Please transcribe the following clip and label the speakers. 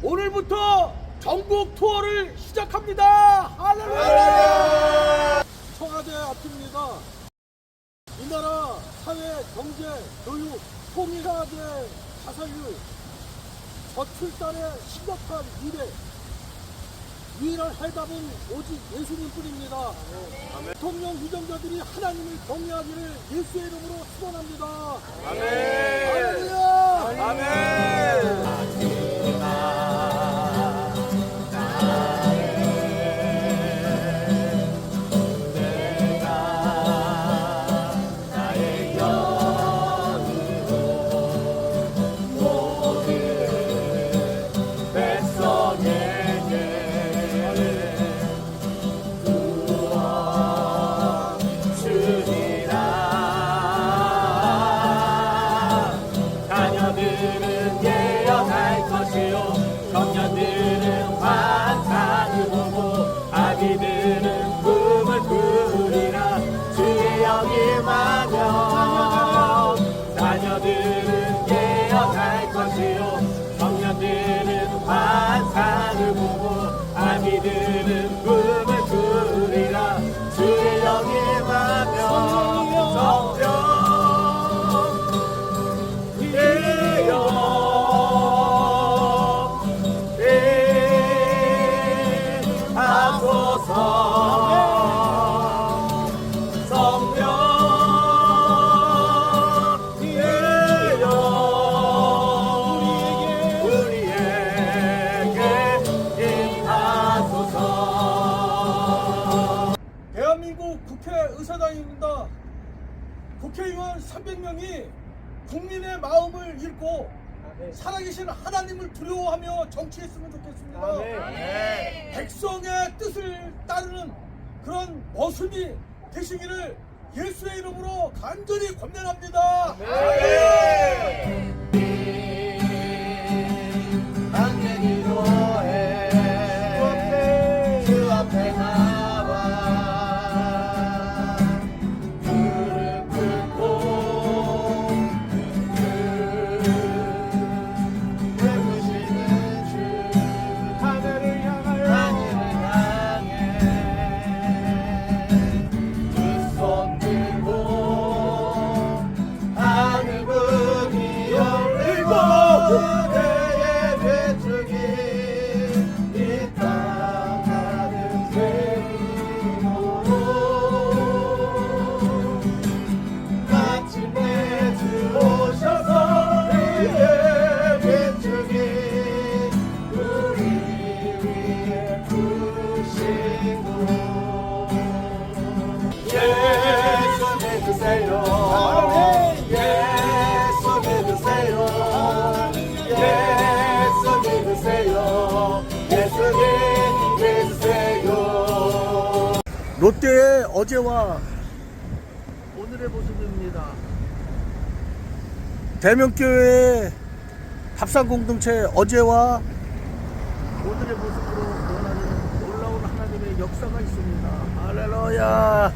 Speaker 1: 오늘부터 전국 투어를 시작합니다. 할렐루야! 청와대 앞입니다. 이 나라 사회, 경제, 교육, 통일화대 자살률, 저출산의 심각한 미래, 유일한 해답은 오직 예수님뿐입니다. 대통령 유정자들이 하나님을 경외하기를 예수의 이름으로 축원합니다. 할렐루야!
Speaker 2: 자녀
Speaker 1: 국회의사당입니다. 국회의원 300명이 국민의 마음을 읽고 살아계신 하나님을 두려워하며 정치했으면 좋겠습니다. 백성의 뜻을 따르는 그런 모습이 되시기를 예수의 이름으로 간절히 권면합니다.
Speaker 2: 당연
Speaker 1: 롯데의 어제와 오늘의 모습입니다. 대명교회 밥상 공동체 어제와 오늘의 모습으로 원하는 놀라운 하나님의 역사가 있습니다. 할렐루야.